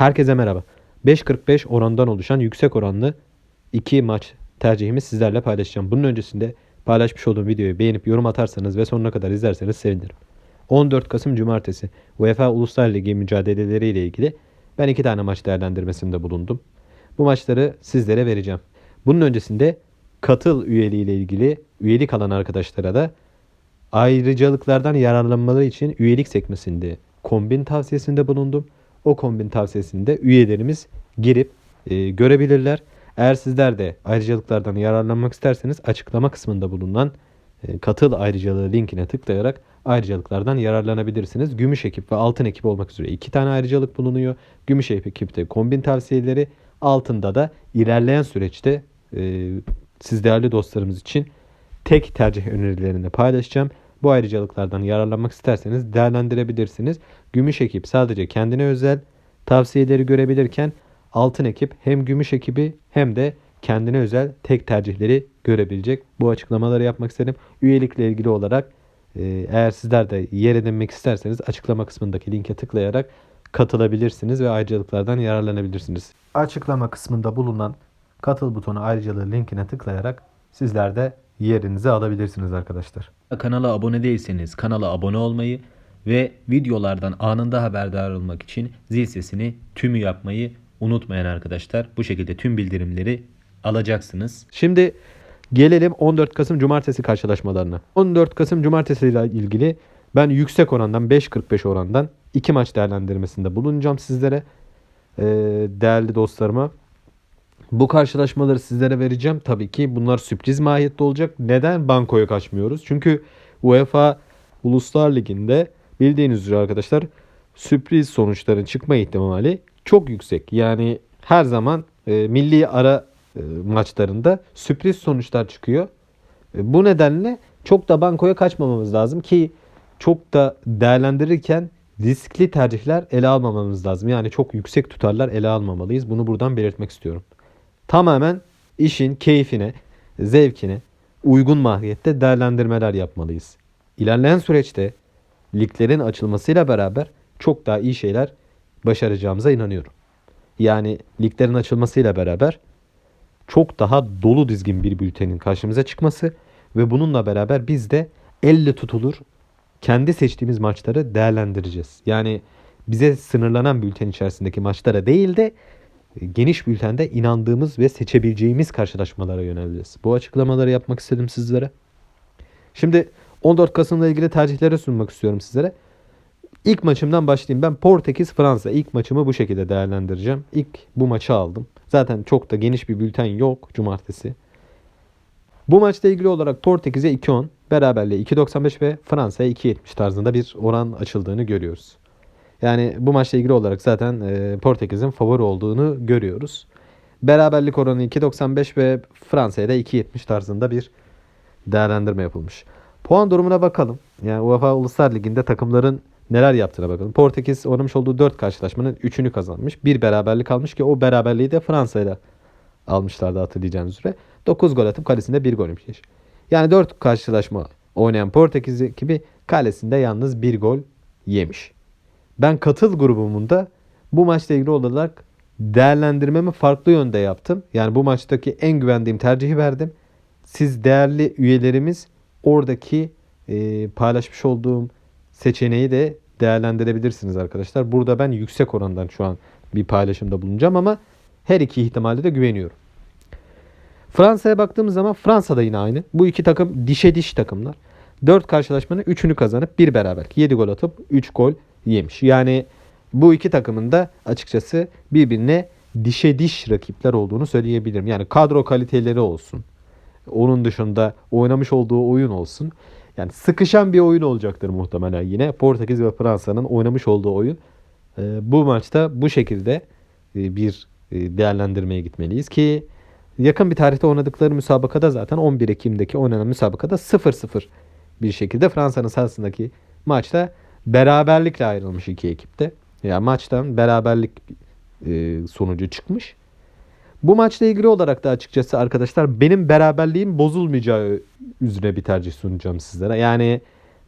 Herkese merhaba. 5.45 orandan oluşan yüksek oranlı 2 maç tercihimi sizlerle paylaşacağım. Bunun öncesinde paylaşmış olduğum videoyu beğenip yorum atarsanız ve sonuna kadar izlerseniz sevinirim. 14 Kasım Cumartesi UEFA Uluslar Ligi mücadeleleri ile ilgili ben iki tane maç değerlendirmesinde bulundum. Bu maçları sizlere vereceğim. Bunun öncesinde katıl üyeliği ile ilgili üyelik alan arkadaşlara da ayrıcalıklardan yararlanmaları için üyelik sekmesinde kombin tavsiyesinde bulundum. O kombin tavsiyesinde üyelerimiz girip e, görebilirler. Eğer sizler de ayrıcalıklardan yararlanmak isterseniz açıklama kısmında bulunan e, katıl ayrıcalığı linkine tıklayarak ayrıcalıklardan yararlanabilirsiniz. Gümüş ekip ve altın ekip olmak üzere iki tane ayrıcalık bulunuyor. Gümüş ekipte kombin tavsiyeleri, altında da ilerleyen süreçte e, siz değerli dostlarımız için tek tercih önerilerini paylaşacağım. Bu ayrıcalıklardan yararlanmak isterseniz değerlendirebilirsiniz. Gümüş ekip sadece kendine özel tavsiyeleri görebilirken altın ekip hem gümüş ekibi hem de kendine özel tek tercihleri görebilecek. Bu açıklamaları yapmak istedim. Üyelikle ilgili olarak e, eğer sizler de yer edinmek isterseniz açıklama kısmındaki linke tıklayarak katılabilirsiniz ve ayrıcalıklardan yararlanabilirsiniz. Açıklama kısmında bulunan katıl butonu ayrıcalığı linkine tıklayarak sizler de yerinizi alabilirsiniz arkadaşlar. Kanala abone değilseniz kanala abone olmayı ve videolardan anında haberdar olmak için zil sesini tümü yapmayı unutmayın arkadaşlar. Bu şekilde tüm bildirimleri alacaksınız. Şimdi gelelim 14 Kasım Cumartesi karşılaşmalarına. 14 Kasım Cumartesi ile ilgili ben yüksek orandan 5.45 orandan iki maç değerlendirmesinde bulunacağım sizlere. Ee, değerli dostlarıma. Bu karşılaşmaları sizlere vereceğim. Tabii ki bunlar sürpriz mahiyette olacak. Neden bankoya kaçmıyoruz? Çünkü UEFA Uluslar Ligi'nde bildiğiniz üzere arkadaşlar sürpriz sonuçların çıkma ihtimali çok yüksek. Yani her zaman e, milli ara e, maçlarında sürpriz sonuçlar çıkıyor. E, bu nedenle çok da bankoya kaçmamamız lazım ki çok da değerlendirirken riskli tercihler ele almamamız lazım. Yani çok yüksek tutarlar ele almamalıyız. Bunu buradan belirtmek istiyorum. Tamamen işin keyfine, zevkine uygun mahiyette değerlendirmeler yapmalıyız. İlerleyen süreçte liglerin açılmasıyla beraber çok daha iyi şeyler başaracağımıza inanıyorum. Yani liglerin açılmasıyla beraber çok daha dolu dizgin bir bültenin karşımıza çıkması ve bununla beraber biz de elle tutulur kendi seçtiğimiz maçları değerlendireceğiz. Yani bize sınırlanan bülten içerisindeki maçlara değil de geniş bültende inandığımız ve seçebileceğimiz karşılaşmalara yöneleceğiz. Bu açıklamaları yapmak istedim sizlere. Şimdi 14 Kasım'la ilgili tercihleri sunmak istiyorum sizlere. İlk maçımdan başlayayım. Ben Portekiz Fransa ilk maçımı bu şekilde değerlendireceğim. İlk bu maçı aldım. Zaten çok da geniş bir bülten yok cumartesi. Bu maçla ilgili olarak Portekiz'e 2.10, beraberliğe 2.95 ve Fransa'ya 2.70 tarzında bir oran açıldığını görüyoruz. Yani bu maçla ilgili olarak zaten e, Portekiz'in favori olduğunu görüyoruz. Beraberlik oranı 2.95 ve Fransa'ya da 2.70 tarzında bir değerlendirme yapılmış. Puan durumuna bakalım. Yani UEFA Uluslar Ligi'nde takımların neler yaptığına bakalım. Portekiz oynamış olduğu 4 karşılaşmanın 3'ünü kazanmış. Bir beraberlik almış ki o beraberliği de Fransa'yla almışlardı hatırlayacağınız üzere. 9 gol atıp kalesinde 1 gol yemiş. Yani 4 karşılaşma oynayan Portekiz ekibi kalesinde yalnız 1 gol yemiş. Ben katıl grubumunda bu maçla ilgili olarak değerlendirmemi farklı yönde yaptım. Yani bu maçtaki en güvendiğim tercihi verdim. Siz değerli üyelerimiz oradaki e, paylaşmış olduğum seçeneği de değerlendirebilirsiniz arkadaşlar. Burada ben yüksek orandan şu an bir paylaşımda bulunacağım ama her iki ihtimale de güveniyorum. Fransa'ya baktığımız zaman Fransa da yine aynı. Bu iki takım dişe diş takımlar. 4 karşılaşmanın 3'ünü kazanıp bir beraberlik. 7 gol atıp 3 gol yemiş. Yani bu iki takımın da açıkçası birbirine dişe diş rakipler olduğunu söyleyebilirim. Yani kadro kaliteleri olsun. Onun dışında oynamış olduğu oyun olsun. Yani sıkışan bir oyun olacaktır muhtemelen yine. Portekiz ve Fransa'nın oynamış olduğu oyun. e, bu maçta bu şekilde e, bir e, değerlendirmeye gitmeliyiz ki yakın bir tarihte oynadıkları müsabakada zaten 11 Ekim'deki oynanan müsabakada 0-0 bir şekilde Fransa'nın sahasındaki maçta beraberlikle ayrılmış iki ekipte. Yani maçtan beraberlik e, sonucu çıkmış. Bu maçla ilgili olarak da açıkçası arkadaşlar benim beraberliğim bozulmayacağı üzere bir tercih sunacağım sizlere. Yani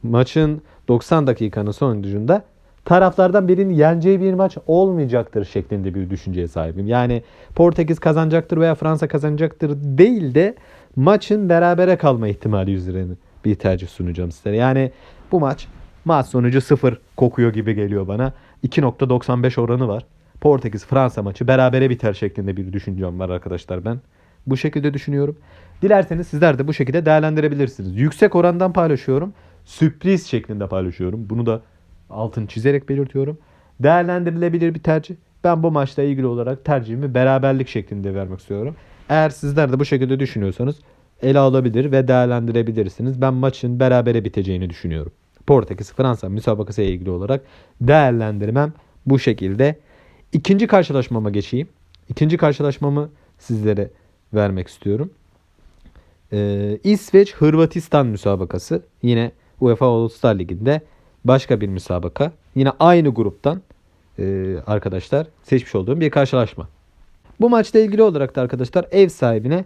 maçın 90 dakikanın sonucunda taraflardan birinin yeneceği bir maç olmayacaktır şeklinde bir düşünceye sahibim. Yani Portekiz kazanacaktır veya Fransa kazanacaktır değil de maçın berabere kalma ihtimali üzerine bir tercih sunacağım sizlere. Yani bu maç maç sonucu 0 kokuyor gibi geliyor bana. 2.95 oranı var. Portekiz Fransa maçı berabere biter şeklinde bir düşüncem var arkadaşlar ben. Bu şekilde düşünüyorum. Dilerseniz sizler de bu şekilde değerlendirebilirsiniz. Yüksek orandan paylaşıyorum. Sürpriz şeklinde paylaşıyorum. Bunu da altın çizerek belirtiyorum. Değerlendirilebilir bir tercih. Ben bu maçla ilgili olarak tercihimi beraberlik şeklinde vermek istiyorum. Eğer sizler de bu şekilde düşünüyorsanız ele alabilir ve değerlendirebilirsiniz. Ben maçın berabere biteceğini düşünüyorum. Portekiz Fransa müsabakası ile ilgili olarak değerlendirmem bu şekilde. İkinci karşılaşmama geçeyim. İkinci karşılaşmamı sizlere vermek istiyorum. Ee, İsveç Hırvatistan müsabakası. Yine UEFA Uluslar Ligi'nde başka bir müsabaka. Yine aynı gruptan e, arkadaşlar seçmiş olduğum bir karşılaşma. Bu maçla ilgili olarak da arkadaşlar ev sahibine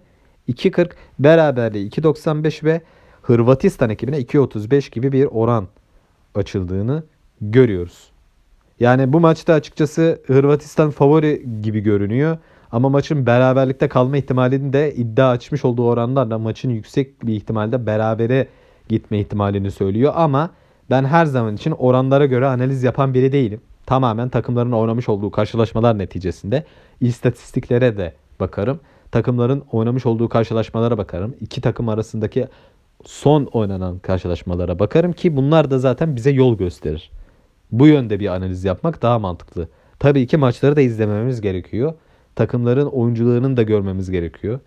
2.40, beraberliği 2.95 ve Hırvatistan ekibine 2.35 gibi bir oran açıldığını görüyoruz. Yani bu maçta açıkçası Hırvatistan favori gibi görünüyor. Ama maçın beraberlikte kalma ihtimalini de iddia açmış olduğu oranlarla maçın yüksek bir ihtimalde berabere gitme ihtimalini söylüyor. Ama ben her zaman için oranlara göre analiz yapan biri değilim. Tamamen takımların oynamış olduğu karşılaşmalar neticesinde istatistiklere de bakarım. Takımların oynamış olduğu karşılaşmalara bakarım. İki takım arasındaki son oynanan karşılaşmalara bakarım ki bunlar da zaten bize yol gösterir. Bu yönde bir analiz yapmak daha mantıklı. Tabii ki maçları da izlememiz gerekiyor. Takımların oyuncularını da görmemiz gerekiyor.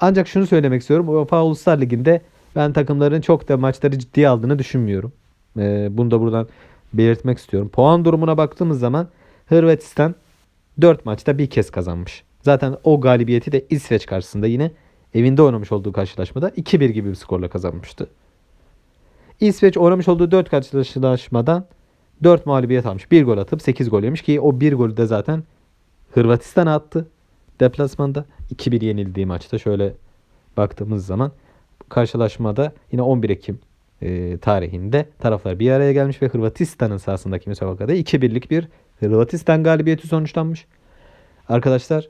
Ancak şunu söylemek istiyorum. UEFA Uluslar Ligi'nde ben takımların çok da maçları ciddiye aldığını düşünmüyorum. Ee, bunu da buradan belirtmek istiyorum. Puan durumuna baktığımız zaman Hırvatistan 4 maçta bir kez kazanmış. Zaten o galibiyeti de İsveç karşısında yine evinde oynamış olduğu karşılaşmada 2-1 gibi bir skorla kazanmıştı. İsveç oynamış olduğu 4 karşılaşmadan 4 mağlubiyet almış. 1 gol atıp 8 gol yemiş ki o 1 golü de zaten Hırvatistan'a attı. Deplasmanda 2-1 yenildiği maçta şöyle baktığımız zaman karşılaşmada yine 11 Ekim e, tarihinde taraflar bir araya gelmiş ve Hırvatistan'ın sahasındaki müsabakada 2-1'lik bir Hırvatistan galibiyeti sonuçlanmış. Arkadaşlar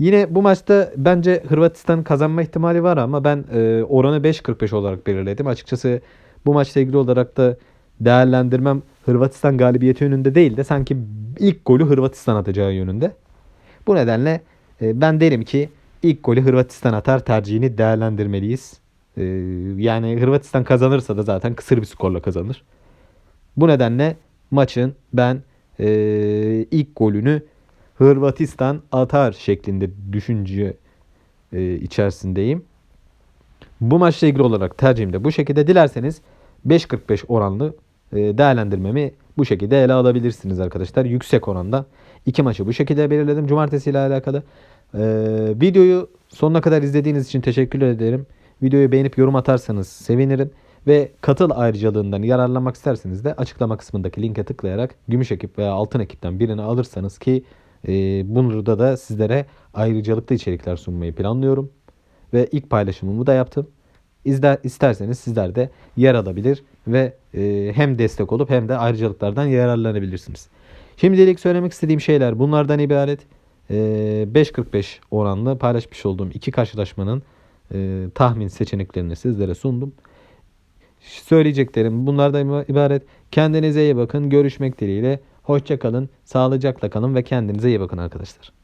yine bu maçta bence Hırvatistan kazanma ihtimali var ama ben e, oranı 5.45 olarak belirledim. Açıkçası bu maçla ilgili olarak da değerlendirmem Hırvatistan galibiyeti yönünde değil de sanki ilk golü Hırvatistan atacağı yönünde. Bu nedenle e, ben derim ki ilk golü Hırvatistan atar tercihini değerlendirmeliyiz. E, yani Hırvatistan kazanırsa da zaten kısır bir skorla kazanır. Bu nedenle maçın ben e, ilk golünü Hırvatistan atar şeklinde düşünce e, içerisindeyim. Bu maçla ilgili olarak tercihim de bu şekilde. Dilerseniz 5.45 oranlı e, değerlendirmemi bu şekilde ele alabilirsiniz arkadaşlar. Yüksek oranda. İki maçı bu şekilde belirledim. Cumartesi ile alakalı. E, videoyu sonuna kadar izlediğiniz için teşekkür ederim. Videoyu beğenip yorum atarsanız sevinirim. Ve katıl ayrıcalığından yararlanmak isterseniz de açıklama kısmındaki linke tıklayarak gümüş ekip veya altın ekipten birini alırsanız ki e, burada da sizlere ayrıcalıklı içerikler sunmayı planlıyorum. Ve ilk paylaşımımı da yaptım. İzler, isterseniz sizler de yer alabilir ve e, hem destek olup hem de ayrıcalıklardan yararlanabilirsiniz. Şimdilik söylemek istediğim şeyler bunlardan ibaret. E, 5.45 oranlı paylaşmış olduğum iki karşılaşmanın e, tahmin seçeneklerini sizlere sundum. Söyleyeceklerim bunlardan ibaret. Kendinize iyi bakın. Görüşmek dileğiyle. Hoşça kalın. Sağlıcakla kalın ve kendinize iyi bakın arkadaşlar.